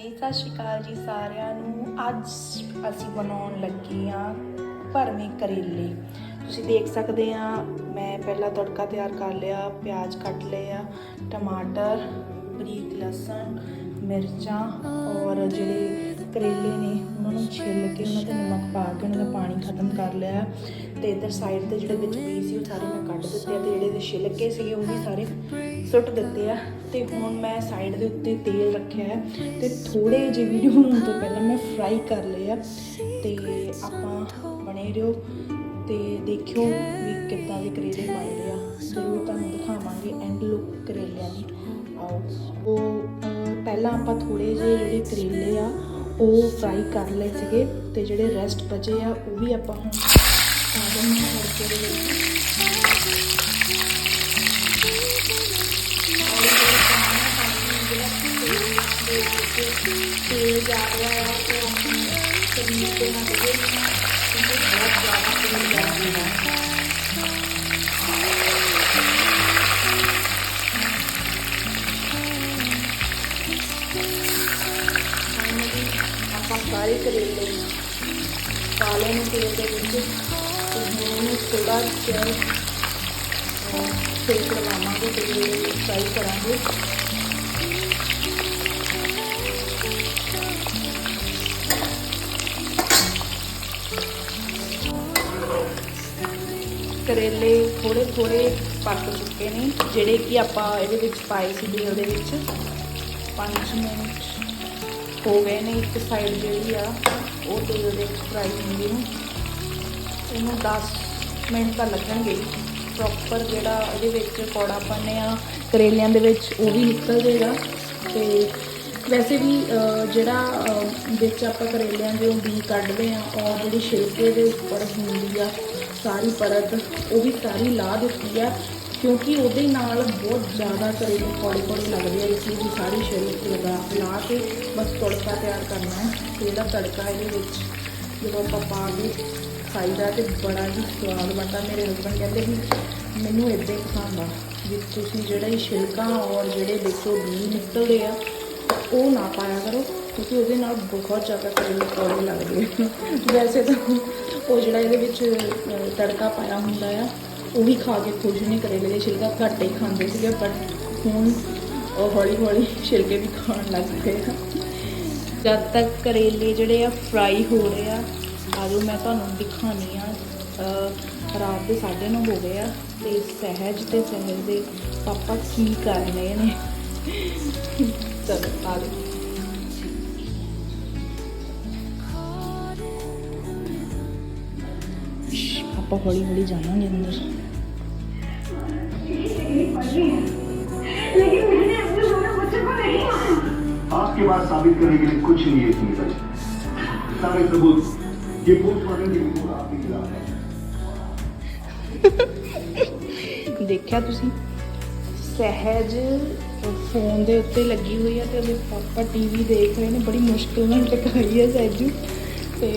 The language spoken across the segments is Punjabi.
ਸਤਿ ਸ਼੍ਰੀ ਅਕਾਲ ਜੀ ਸਾਰਿਆਂ ਨੂੰ। ਅੱਜ ਅਸੀਂ ਬਣਾਉਣ ਲੱਗੇ ਆ ਭਰਵੇਂ ਕਰੇਲੇ। ਤੁਸੀਂ ਦੇਖ ਸਕਦੇ ਆ ਮੈਂ ਪਹਿਲਾਂ ਤੜਕਾ ਤਿਆਰ ਕਰ ਲਿਆ, ਪਿਆਜ਼ ਕੱਟ ਲਏ ਆ, ਟਮਾਟਰ, ਬਰੀਕ ਲਸਣ, ਮਿਰਚਾਂ ਔਰ ਜਿਹੜੇ ਕਰੇਲੇ ਨੇ, ਉਹਨਾਂ ਨੂੰ ਛਿੱਲ ਕੇ ਉਹਨਾਂ ਤੇ ਨਮਕ ਪਾ ਕੇ ਉਹਨਾਂ ਦਾ ਪਾਣੀ ਖਤਮ ਕਰ ਲਿਆ ਤੇ ਇਧਰ ਸਾਈਡ ਤੇ ਜਿਹੜੇ ਵਿੱਚ ਬੀਜ ਸੀ ਉਹ ਸਾਰੇ ਮੈਂ ਕੱਢ ਦਿੱਤੇ ਆ ਤੇ ਜਿਹੜੇ ਦੇ ਛਿਲਕੇ ਸੀਗੇ ਉਹ ਵੀ ਸਾਰੇ ਸੁੱਟ ਦਿੱਤੇ ਆ ਤੇ ਹੁਣ ਮੈਂ ਸਾਈਡ ਦੇ ਉੱਤੇ ਤੇਲ ਰੱਖਿਆ ਹੈ ਤੇ ਥੋੜੇ ਜਿਹੇ ਵੀਡੀਓ ਬਣਾਉਣ ਤੋਂ ਪਹਿਲਾਂ ਮੈਂ ਫਰਾਈ ਕਰ ਲਏ ਆ ਤੇ ਆਪਾਂ ਬਣੇ ਰਹੋ ਤੇ ਦੇਖਿਓ ਵੀ ਕਿੱਦਾਂ ਦੇ ਕਰੇਲੇ ਬਣਦੇ ਆ। ਜ਼ਰੂਰ ਤੁਹਾਨੂੰ ਦਿਖਾਵਾਂਗੇ ਐਂਡ ਲੁੱਕ ਕਰੇਲਿਆਂ ਦੀ। ਆਓ। ਉਹ ਪਹਿਲਾਂ ਆਪਾਂ ਥੋੜੇ ਜਿਹੇ ਜਿਹੜੇ ਕਰੇਲੇ ਆ ਉਹ ਫਰਾਈ ਕਰ ਲਏ ਸੀਗੇ ਤੇ ਜਿਹੜੇ ਰੈਸਟ ਬਚੇ ਆ, ਉਹ ਵੀ ਆਪਾਂ ਹੁਣ ਪਾ ਦਿੰਦੇ ਹਾਂ ਤੜਕੇ ਦੇ ਵਿੱਚ ਤੇਲ ਜਾ ਰਿਹਾ ਆ ਉਹ ਆਪਣੇ ਸਰੀਰ ਤੇ ਨਾ ਲੱਗੇ ਬਹੁਤ ਜ਼ਿਆਦਾ ਤੇਲ ਜਾ ਰਿਹਾ ਹੈ ਸਾਰੇ ਕਰੇਲੇ ਪਾ ਲਏ ਨੇ ਤੇਲ ਦੇ ਵਿੱਚ ਤੇ ਹੁਣ ਇਹਨੂੰ ਥੋੜਾ ਜਿਹਾ ਅਹ, ਸੇਕ ਲਗਾਵਾਂਗੇ ਤੇ ਫਰਾਈ ਕਰਾਂਗੇ। ਕਰੇਲੇ ਥੋੜੇ ਥੋੜੇ ਪੱਕ ਚੁੱਕੇ ਨੇ ਜਿਹੜੇ ਕਿ ਆਪਾਂ ਇਹਦੇ ਵਿੱਚ ਪਾਏ ਸੀਗੇ ਉਹਦੇ ਵਿੱਚ। 5 ਮਿੰਟ। ਹੋ ਗਏ ਨੇ ਇੱਕ ਸਾਈਡ ਜਿਹੜੀ ਆ, ਉਹ ਤੇਲ ਦੇ ਵਿੱਚ ਫਰਾਈ ਹੁੰਦੀ ਨੂੰ ਇਹਨੂੰ 10 ਮਿੰਟ ਤਾਂ ਲੱਗਣਗੇ। ਪ੍ਰੋਪਰ ਜਿਹੜਾ ਇਹਦੇ ਵਿੱਚ ਕੌੜਾ ਪਾਉਂਦੇ ਆ, ਕਰੇਲਿਆਂ ਦੇ ਵਿੱਚ ਉਹ ਵੀ ਨਿਕਲ ਜਾਏਗਾ ਤੇ ਵੈਸੇ ਵੀ ਜਿਹੜਾ ਵਿੱਚ ਆਪਾਂ ਕਰੇਲਿਆਂ ਦੇ ਉਹ ਬੀ ਕੱਢਦੇ ਆ ਔਰ ਜਿਹੜੀ ਛਿਲਕੇ ਦੇ ਉੱਪਰ ਹੁੰਦੀ ਆ, ਸਾਰੀ ਪਰਤ, ਉਹ ਵੀ ਸਾਰੀ ਲਾ ਦਿੱਤੀ ਆ। ਕਿਉਂਕਿ ਉਹਦੇ ਨਾਲ ਬਹੁਤ ਜ਼ਿਆਦਾ ਕਰੇਲੇ ਕੌੜੇ ਕੌੜੇ ਲੱਗਦੇ ਆ ਇਸ ਲਈ ਵੀ ਸਾਰੀ ਛਿਲਕ ਲਗਾ ਲਾ ਕੇ ਬਸ ਤੜਕਾ ਤਿਆਰ ਕਰਨਾ ਹੈ ਤੇ ਇਹਦਾ ਤੜਕਾ ਇਹਦੇ ਵਿੱਚ ਜਦੋਂ ਆਪਾਂ ਪਾ ਕੇ ਖਾਈਦਾ ਤੇ ਬੜਾ ਹੀ ਸਵਾਦ ਬਣਦਾ। ਮੇਰੇ ਹਸਬੰਦ ਕਹਿੰਦੇ ਵੀ ਮੈਨੂੰ ਇਦਾਂ ਹੀ ਪਸੰਦ ਆ ਵੀ ਤੁਸੀਂ ਜਿਹੜਾ ਇਹ ਛਿਲਕਾ ਔਰ ਜਿਹੜੇ ਦੇਖੋ ਬੀ ਨਿਕਲਦੇ ਆ, ਉਹ ਨਾ ਪਾਇਆ ਕਰੋ ਕਿਉਂਕਿ ਉਹਦੇ ਨਾਲ ਬਹੁਤ ਜ਼ਿਆਦਾ ਕਰੇਲੇ ਕੌੜੇ ਲੱਗਦੇ ਆ ਵੈਸੇ ਤਾਂ ਉਹ ਜਿਹੜਾ ਇਹਦੇ ਵਿੱਚ ਤੜਕਾ ਪਾਇਆ ਹੁੰਦਾ ਆ ਉਹ ਵੀ ਖਾ ਕੇ ਖੁਸ਼ ਨਹੀਂ ਕਰੇਲੇ ਦੇ ਛਿਲਕਾ ਘੱਟ ਹੀ ਖਾਂਦੇ ਸੀਗੇ ਪਰ ਹੁਣ ਉਹ ਹੌਲੀ ਹੌਲੀ ਛਿਲਕੇ ਵੀ ਖਾਣ ਲੱਗ ਪਏ ਆ। ਜਦ ਤੱਕ ਕਰੇਲੇ ਜਿਹੜੇ ਆ ਫਰਾਈ ਹੋ ਰਹੇ ਆ, ਆਜੋ ਮੈਂ ਤੁਹਾਨੂੰ ਦਿਖਾਣੀ ਆ ਰਾਤ ਦੇ 9:30 ਹੋ ਗਏ ਆ ਤੇ ਸਹਿਜ ਤੇ ਸਹਿਜ ਦੇ ਪਾਪਾ ਕੀ ਕਰ ਰਹੇ ਨੇ। ਚਲੋ। ਆਪਾਂ ਹੌਲੀ ਹੌਲੀ ਜਾਵਾਂਗੇ ਅੰਦਰ लेकिन मैंने अपने छोटे बच्चे को नहीं मारा आपकी बात साबित करने के लिए कुछ नहीं है सुनीता जी सारे सबूत ये पोस्टमार्टम की रिपोर्ट आपके खिलाफ है ਦੇਖਿਆ ਤੁਸੀਂ ਸਹਿਜ ਫੋਨ ਦੇ ਉੱਤੇ ਲੱਗੀ ਹੋਈ ਆ ਤੇ ਉਹਦੇ ਪਾਪਾ ਟੀਵੀ ਦੇਖ ਰਹੇ ਨੇ ਬੜੀ ਮੁਸ਼ਕਿਲ ਨਾਲ ਟਿਕਾਈ ਹੈ ਸਹਿਜੂ ਤੇ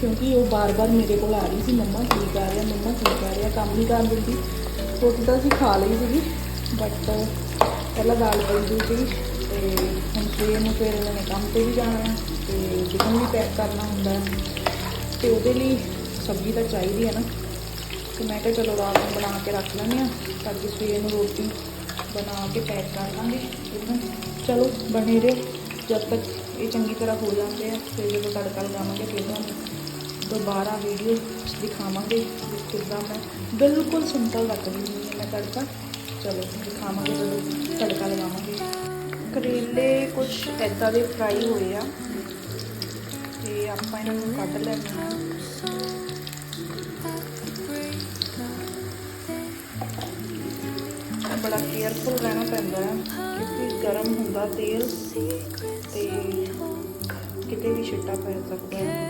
ਕਿਉਂਕਿ ਉਹ ਬਾਰ-ਬਾਰ ਮੇਰੇ ਕੋਲ ਆ ਰਹੀ ਸੀ, ਮੰਮਾ ਕੀ ਕਰ ਰਿਹਾ, ਮੰਮਾ ਕੀ ਕਰ ਰਿਹਾ, ਕੰਮ ਨਹੀਂ ਕਰ ਦਿੰਦੀ। ਰੋਟੀ ਤਾਂ ਅਸੀਂ ਖਾ ਲਈ ਸੀਗੀ ਬਟ ਪਹਿਲਾਂ ਦਾਲ ਪਈ ਹੋਈ ਸੀ ਤੇ ਹੁਣ ਸਵੇਰ ਨੂੰ ਫਿਰ ਇਹਨਾਂ ਨੇ ਕੰਮ ਤੇ ਵੀ ਜਾਣਾ ਹੈ ਤੇ ਟਿਫਨ ਵੀ ਪੈਕ ਕਰਨਾ ਹੁੰਦਾ ਹੈ। ਤੇ ਉਹਦੇ ਲਈ ਸਬਜ਼ੀ ਤਾਂ ਚਾਹੀਦੀ ਹੈ ਨਾ। ਤੇ ਮੈਂ ਕਿਹਾ ਚਲੋ ਰਾਤ ਨੂੰ ਬਣਾ ਕੇ ਰੱਖ ਲੈਂਦੇ ਆ ਤਾਂ ਕਿ ਸਵੇਰ ਨੂੰ ਰੋਟੀ ਬਣਾ ਕੇ ਪੈਕ ਕਰ ਲਾਂਗੇ। ਠੀਕ ਚਲੋ, ਬਣੇ ਰਹੇ, ਜਦ ਤੱਕ ਇਹ ਚੰਗੀ ਤਰ੍ਹਾਂ ਹੋ ਜਾਂਦੇ ਆ, ਫਿਰ ਜਦੋਂ ਤੜਕਾ ਲਗਾਵਾਂਗੇ ਫਿਰ ਤੁਹਾਨੂੰ ਦੁਬਾਰਾ ਵੀਡੀਓ ਦਿਖਾਵਾਂਗੇ ਵੀ ਮੈਂ ਬਿਲਕੁਲ ਸਿੰਪਲ ਰੱਖਦੀ ਹੁੰਦੀ ਮੈਂ ਤੜਕਾ ਚਲੋ, ਦਿਖਾਵਾਂਗੇ ਜਦੋਂ ਤੜਕਾ ਲਗਾਵਾਂਗੇ ਕਰੇਲੇ ਕੁਝ ਐਦਾਂ ਦੇ ਫਰਾਈ ਹੋਏ ਆ, ਤੇ ਆਪਾਂ ਇਹਨਾਂ ਨੂੰ ਕੱਢ ਲੈਂਦੇ ਹਾਂ। ਬੜਾ ਕੇਅਰਫੁਲ ਰਹਿਣਾ ਪੈਂਦਾ ਹੈ ਗਰਮ ਹੁੰਦਾ ਤੇਲ ਤੇ ਕਿਤੇ ਵੀ ਛਿੱਟਾ ਪੈ ਸਕਦਾ ਹੈ।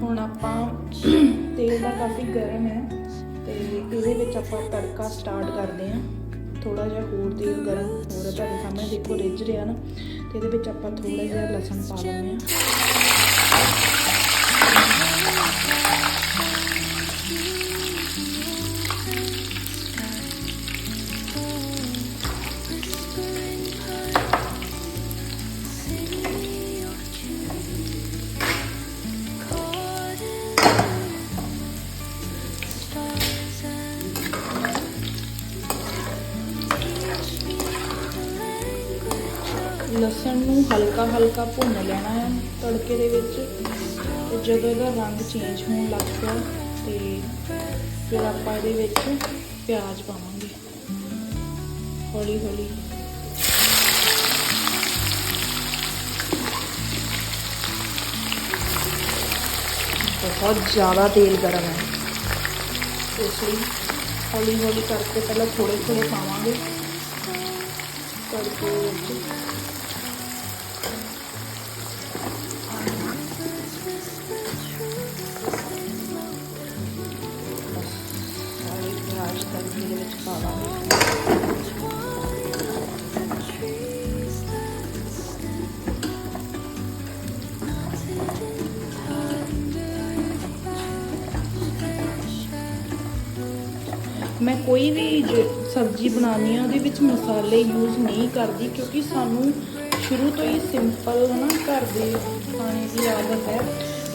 ਹੁਣ ਆਪਾਂ ਤੇਲ ਦਾ ਕਾਫੀ ਗਰਮ ਹੈ ਤੇ ਇਹਦੇ ਵਿੱਚ ਆਪਾਂ ਤੜਕਾ ਸਟਾਰਟ ਕਰਦੇ ਹਾਂ। ਥੋੜਾ ਜਿਹਾ ਹੋਰ ਤੇਲ ਗਰਮ ਹੋ ਰਿਹਾ, ਤੁਹਾਡੇ ਸਾਹਮਣੇ ਦੇਖੋ ਰਿੱਝ ਰਿਹਾ ਨਾ। ਇਹਦੇ ਵਿੱਚ ਆਪਾਂ ਥੋੜਾ ਜਿਹਾ ਲਸਣ ਪਾ ਲੈਂਦੇ ਹਾਂ। ਹਲਕਾ ਹਲਕਾ ਭੁੰਨ ਲੈਣਾ ਹੈ ਤੜਕੇ ਦੇ ਵਿੱਚ। ਤੇ ਜਦੋਂ ਇਹਦਾ ਰੰਗ ਚੇਂਜ ਹੋਣ ਲੱਗ ਪਿਆ ਤੇ ਫਿਰ ਆਪਾਂ ਇਹਦੇ ਵਿੱਚ ਪਿਆਜ਼ ਪਾਵਾਂਗੇ। ਹੌਲੀ ਹੌਲੀ। ਬਹੁਤ ਜ਼ਿਆਦਾ ਤੇਲ ਗਰਮ ਹੈ। ਇਸ ਲਈ ਹੌਲੀ ਹੌਲੀ ਕਰਕੇ ਪਹਿਲਾਂ ਥੋੜੇ ਥੋੜੇ ਪਾਵਾਂਗੇ। ਤੜਕੇ ਵਿੱਚ। ਸਾਰੇ ਪਿਆਜ਼ ਤੜਕੇ ਦੇ ਮੈਂ ਕੋਈ ਵੀ ਸਬਜ਼ੀ ਬਣਾਉਣੀ ਆ, ਉਹਦੇ ਵਿੱਚ ਮਸਾਲੇ ਯੂਜ਼ ਨਹੀਂ ਕਰਦੀ ਕਿਉਂਕਿ ਸਾਨੂੰ ਸ਼ੁਰੂ ਤੋਂ ਹੀ ਸਿੰਪਲ ਹਨਾ, ਘਰ ਦੇ ਖਾਣੇ ਦੀ ਆਦਤ ਹੈ।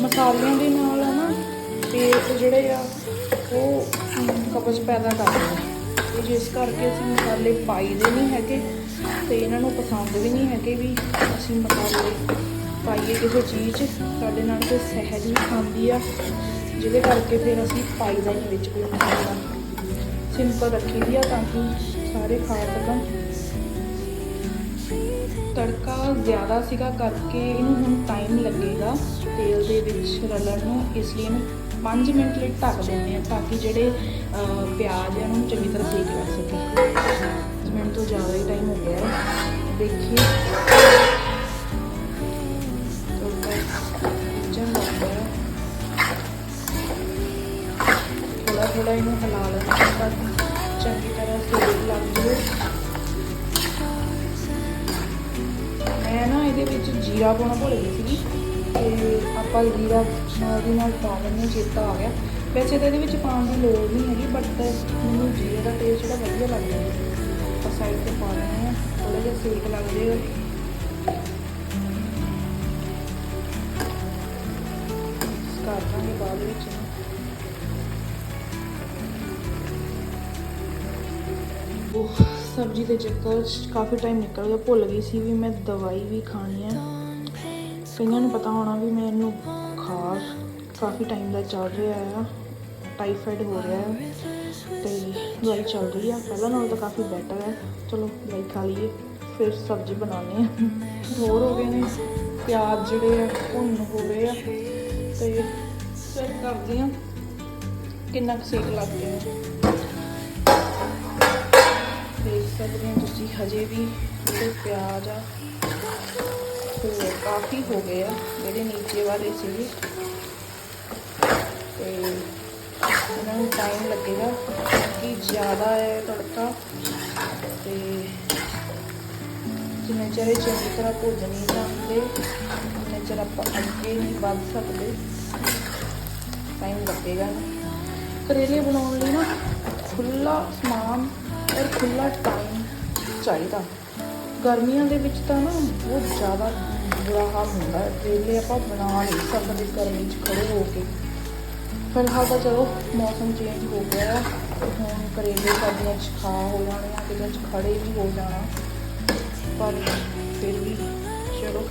ਮਸਾਲਿਆਂ ਦੇ ਨਾਲ ਹਨਾ ਪੇਟ ਜਿਹੜੇ ਆ, ਉਹ ਕਬਜ਼ ਪੈਦਾ ਕਰਦੇ ਨੇ ਜਿਸ ਕਰਕੇ ਅਸੀਂ ਮਸਾਲੇ ਪਾਈਦੇ ਨਹੀਂ ਹੈਗੇ ਤੇ ਇਹਨਾਂ ਨੂੰ ਪਸੰਦ ਵੀ ਨਹੀਂ ਹੈਗੇ ਵੀ ਅਸੀਂ ਮਸਾਲੇ ਪਾਈਏ ਕਿਸੇ ਚੀਜ਼ 'ਚ। ਸਾਡੇ ਨਾਲ ਕੋਈ ਸਹਿਜ ਵੀ ਖਾਂਦੀ ਆ, ਜਿਹਦੇ ਕਰਕੇ ਫਿਰ ਅਸੀਂ ਪਾਈਦਾ ਨਹੀਂ ਵਿੱਚ ਕੋਈ ਮਸਾਲਾ। ਸਿੰਪਲ ਰੱਖੀ ਦੀ ਆ ਤਾਂ ਕਿ ਸਾਰੇ ਖਾ ਸਕਣ। ਤੜਕਾ ਜ਼ਿਆਦਾ ਸੀਗਾ ਕਰਕੇ ਇਹਨੂੰ ਹੁਣ ਟਾਈਮ ਲੱਗੇਗਾ ਤੇਲ ਦੇ ਵਿੱਚ ਰਲਣ ਨੂੰ, ਇਸ ਲਈ ਇਹਨੂੰ 5 ਮਿੰਟ ਲਈ ਢੱਕ ਦਿੰਦੇ ਆ ਤਾਂ ਕਿ ਜਿਹੜੇ ਪਿਆਜ਼ ਆ ਉਹਨੂੰ ਚੰਗੀ ਤਰ੍ਹਾਂ ਸੇਕ ਲੱਗ ਸਕੇ। 5 ਮਿੰਟ ਤੋਂ ਜ਼ਿਆਦਾ ਹੀ ਟਾਈਮ ਹੋ ਗਿਆ ਹੈ। ਦੇਖੀਏ। ਤੜਕਾ ਜਨ ਥੋੜਾ ਥੋੜਾ ਇਹਨੂੰ ਹਿਲਾ ਲੈਣਾ ਤਾਂ ਚੰਗੀ ਤਰ੍ਹਾਂ ਸੇਕ ਲੱਗ ਜਾਵੇ ਵਿੱਚ ਜੀਰਾ ਪਾਉਣਾ ਭੁੱਲ ਗਈ ਸੀਗੀ ਤੇ ਆਪਾਂ ਜੀਰਾ ਨਾਲ ਦੀ ਨਾਲ ਪਾ ਲੈਂਦੇ ਚੇਤਾ ਆ ਗਿਆ। ਵੈਸੇ ਤਾਂ ਇਹਦੇ ਵਿੱਚ ਪਾਉਣ ਦੀ ਲੋੜ ਨਹੀਂ ਹੈਗੀ ਬਟ ਮੈਨੂੰ ਜੀਰੇ ਦਾ ਟੇਸਟ ਜਿਹੜਾ ਵਧੀਆ ਲੱਗਦਾ ਹੈ। ਆਪਾਂ ਸਾਈਡ ਤੇ ਪਾ ਲੈਂਦੇ ਹਾਂ ਥੋੜਾ ਜਿਹਾ ਸੇਕ ਲੱਗ ਜਾਏਗਾ ਕਰ ਦਾਂਗੇ ਬਾਅਦ ਵਿੱਚ। ਉਹ ਸਬਜ਼ੀ ਦੇ ਚੱਕਰ 'ਚ ਕਾਫੀ ਟਾਈਮ ਨਿਕਲ ਗਿਆ ਭੁੱਲ ਗਈ ਸੀ ਵੀ ਮੈਂ ਦਵਾਈ ਵੀ ਖਾਣੀ ਹੈ। ਕਈਆਂ ਨੂੰ ਪਤਾ ਹੋਣਾ ਵੀ ਮੈਨੂੰ ਬੁਖਾਰ ਕਾਫੀ ਟਾਈਮ ਦਾ ਚੱਲ ਰਿਹਾ ਆ ਟਾਈਫਾਈਡ ਹੋ ਰਿਹਾ ਹੈ ਤੇ ਦਵਾਈ ਚੱਲ ਰਹੀ ਆ ਪਹਿਲਾਂ ਨਾਲੋਂ ਤਾਂ ਕਾਫੀ ਬੈਟਰ ਹੈ। ਚਲੋ ਦਵਾਈ ਖਾ ਲਈਏ, ਫਿਰ ਸਬਜ਼ੀ ਬਣਾਉਣੀ ਆ ਹੋਰ ਹੋ ਗਏ ਨੇ ਪਿਆਜ਼ ਜਿਹੜੇ ਆ, ਭੁੰਨ ਹੋ ਗਏ ਆ। ਤੇ ਚੈੱਕ ਕਰਦੇ ਆ ਕਿੰਨਾ ਕੁ ਸੇਕ ਲੱਗ ਗਿਆ। ਹੈ ਦੇਖ ਸਕਦੇ ਹੋ ਤੁਸੀਂ, ਹਜੇ ਵੀ ਜਿਹੜੇ ਪਿਆਜ਼ ਆ ਉਹ ਕਾਫੀ ਹੋ ਗਏ ਆ, ਜਿਹੜੇ ਨੀਚੇ ਵਾਲੇ ਸੀਗੇ ਤੇ ਉਹਨਾਂ ਨੂੰ ਟਾਈਮ ਲੱਗੇਗਾ ਕਿ ਜ਼ਿਆਦਾ ਹੈ ਤੜਕਾ। ਤੇ ਜਿੰਨੇ ਚਿਰ ਇਹ ਚੰਗੀ ਤਰ੍ਹਾਂ ਭੁੱਜ ਨਹੀਂ ਜਾਂਦੇ, ਉਨੇ ਚਿਰ ਆਪਾਂ ਅੱਗੇ ਨਹੀਂ ਵੱਧ ਸਕਦੇ। ਟਾਈਮ ਲੱਗੇਗਾ ਕਰੇਲੇ ਬਣਾਉਣ ਲਈ ਨਾ ਖੁੱਲਾ ਸਮਾਨ ਔਰ ਖੁੱਲਾ ਟਾਈਮ ਚਾਹੀਦਾ। ਗਰਮੀਆਂ ਦੇ ਵਿੱਚ ਤਾਂ ਨਾ ਬਹੁਤ ਜ਼ਿਆਦਾ ਬੁਰਾ ਹਾਲ ਹੁੰਦਾ ਹੈ। ਕਰੇਲੇ ਆਪਾਂ ਬਣਾ ਨਹੀਂ ਸਕਦੇ ਗਰਮੀ 'ਚ ਖੜੇ ਹੋ ਕੇ। ਫਿਲਹਾਲ ਤਾਂ ਚਲੋ ਮੌਸਮ ਚੇਂਜ ਹੋ ਗਿਆ ਹੈ। ਹੁਣ ਕਰੇਲੇ ਸਰਦੀਆਂ 'ਚ ਖਾ ਹੋ ਜਾਣੇ ਆ, ਕਿਤੇ 'ਚ ਖੜੇ ਵੀ ਹੋ ਜਾਣਾ। ਪਰ ਫਿਰ ਵੀ ਚਲੋ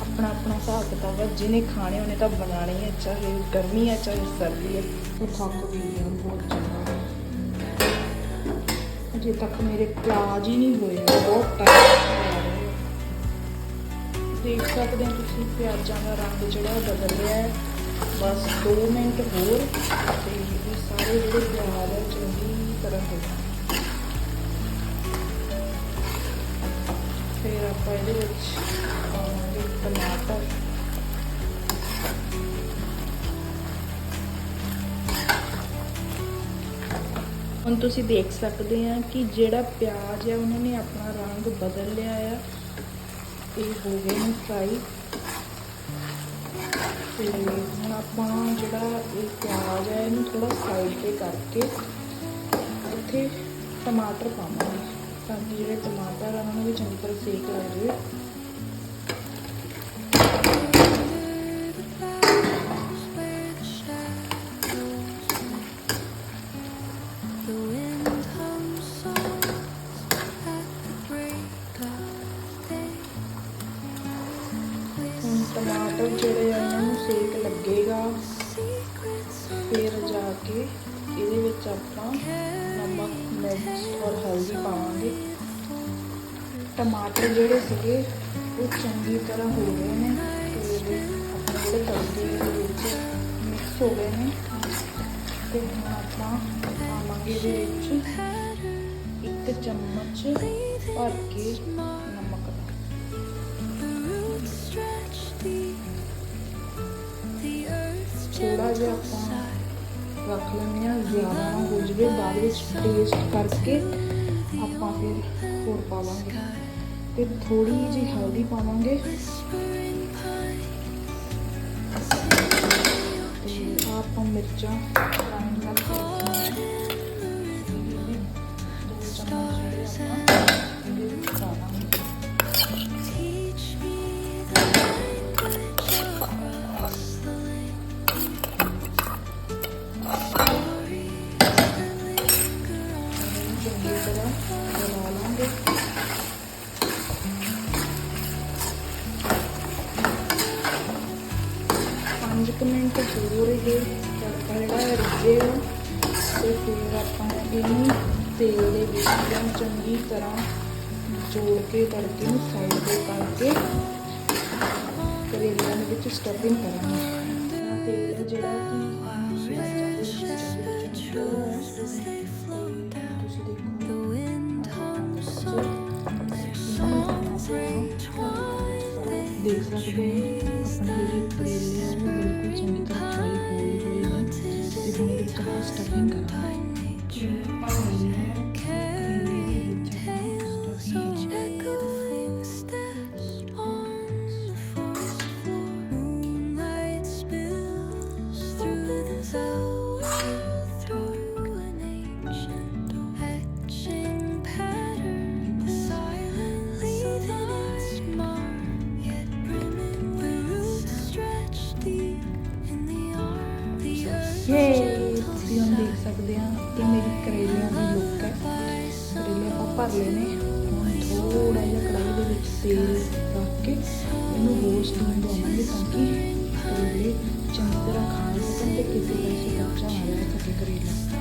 ਆਪਣਾ ਆਪਣਾ ਹਿਸਾਬ ਕਿਤਾਬ ਹੈ। ਜਿਹਨੇ ਖਾਣੇ ਉਹਨੇ ਤਾਂ ਬਣਾਣੇ ਹੈ ਚਾਹੇ ਗਰਮੀ ਹੈ ਚਾਹੇ ਸਰਦੀ ਹੈ ਉਹ ਥੱਕ ਵੀ ਬਹੁਤ ਜ਼ਿਆਦਾ। ਅਜੇ ਤੱਕ ਮੇਰੇ ਪਿਆਜ਼ ਹੀ ਨਹੀਂ ਹੋਏ, ਬਹੁਤ ਟਾਈਮ ਦੇਖ ਸਕਦੇ ਹੋ ਤੁਸੀਂ ਪਿਆਜ਼ਾਂ ਦਾ ਰੰਗ ਜਿਹੜਾ ਉਹ ਬਦਲ ਰਿਹਾ ਹੈ। ਬਸ 2 ਮਿੰਟ ਹੋਰ ਤੇ ਇਹ ਸਾਰੇ ਜਿਹੜੇ ਪਿਆਜ਼ ਹੈ ਚੰਗੀ ਤਰ੍ਹਾਂ ਹੋ ਜਾਣਗੇ ਫਿਰ ਆਪਾਂ ਇਹਦੇ ਵਿੱਚ ਪਾਵਾਂਗੇ ਟਮਾਟਰ ਹੁਣ ਤੁਸੀਂ ਦੇਖ ਸਕਦੇ ਆ ਕਿ ਜਿਹੜਾ ਪਿਆਜ਼ ਹੈ ਉਹਨਾਂ ਨੇ ਆਪਣਾ ਰੰਗ ਬਦਲ ਲਿਆ ਆ। ਇਹ ਹੋ ਗਏ ਨੇ ਫਰਾਈ ਤੇ ਹੁਣ ਆਪਾਂ ਜਿਹੜਾ ਇਹ ਪਿਆਜ਼ ਹੈ ਇਹਨੂੰ ਥੋੜਾ ਸਾਈਡ ਤੇ ਕਰਕੇ ਇੱਥੇ ਟਮਾਟਰ ਪਾਵਾਂਗੇ। ਤਾਂ ਜਿਹੜੇ ਟਮਾਟਰ ਆ, ਉਹਨਾਂ ਨੂੰ ਵੀ ਚੰਗੀ ਤਰ੍ਹਾਂ ਸੇਕ ਲੈ ਜਾਵੇ। ਇਹਦੇ ਵਿੱਚ ਆਪਾਂ ਨਮਕ ਮਿਰਚ ਔਰ ਹਲਦੀ ਪਾਵਾਂਗੇ। ਟਮਾਟਰ ਜਿਹੜੇ ਸੀਗੇ ਉਹ ਚੰਗੀ ਤਰ੍ਹਾਂ ਹੋ ਗਏ ਨੇ ਤੇ ਆਪਣੇ ਜਿਹੜੇ ਤੜਕੇ ਦੇ ਵਿੱਚ ਮਿਕਸ ਹੋ ਗਏ ਨੇ ਤੇ ਹੁਣ ਆਪਾਂ ਪਾਵਾਂਗੇ ਇਹਦੇ ਵਿੱਚ ਇੱਕ ਚਮਚ ਭਰ ਕੇ ਨਮਕ। ਦਾ ਥੋੜਾ ਜਿਹਾ ਆਪਾਂ ਰੱਖ ਲੈਂਦੇ ਹਾਂ, ਜ਼ਿਆਦਾ ਨਾ ਹੋ ਜਾਵੇ। ਬਾਅਦ ਵਿੱਚ ਟੇਸਟ ਕਰਕੇ ਆਪਾਂ ਫਿਰ ਹੋਰ ਪਾਵਾਂਗੇ। ਤੇ ਥੋੜੀ ਜਿਹੀ ਹਲਦੀ ਪਾਵਾਂਗੇ। ਤੇ ਆਪਾਂ ਮਿਰਚਾਂ ਗ੍ਰਾਈਂਡ ਕਰਕੇ ਫਿਰ ਆਪਾਂ ਇਹਨੂੰ ਤੇਲ ਦੇ ਵਿੱਚ ਚੰਗੀ ਤਰ੍ਹਾਂ ਜੋੜ ਕੇ ਤੜਕੇ ਨੂੰ ਸਾਈਡ ਤੇ ਕਰਕੇ ਕਰੇਲਿਆਂ ਦੇ ਵਿੱਚ ਸਟਫਿੰਗ ਕਰਾਂਗੇ। ਤੇਲ ਜਿਹੜਾ ਕਿ ਮਿਰਚਾਂ ਦੇ ਵਿੱਚ ਚੰਗੀ ਤਰ੍ਹਾਂ ਯੇ ਤੁਸੀਂ ਹੁਣ ਦੇਖ ਸਕਦੇ ਆ ਕਿ ਮੇਰੀ ਕਰੇਲਿਆਂ ਦੀ ਲੁੱਕ ਹੈ। ਕਰੇਲੇ ਆਪਾਂ ਭਰ ਲਏ ਨੇ। ਹੁਣ ਥੋੜਾ ਜਿਹਾ ਕੜਾਈ ਦੇ ਵਿੱਚ ਤੇਲ ਰੱਖ ਕੇ ਇਹਨੂੰ ਹੋਰ ਸਟੀਮ ਦਵਾਵਾਂਗੇ ਤਾਂ ਕਿ ਕਰੇਲੇ ਚੰਗੀ ਤਰ੍ਹਾਂ ਖਾ ਸਕਣ ਤੇ ਕਿਸੇ ਪਾਸੇ ਕੱਚਾ ਨਾ ਰਹਿ ਸਕੇ ਕਰੇਲਾ।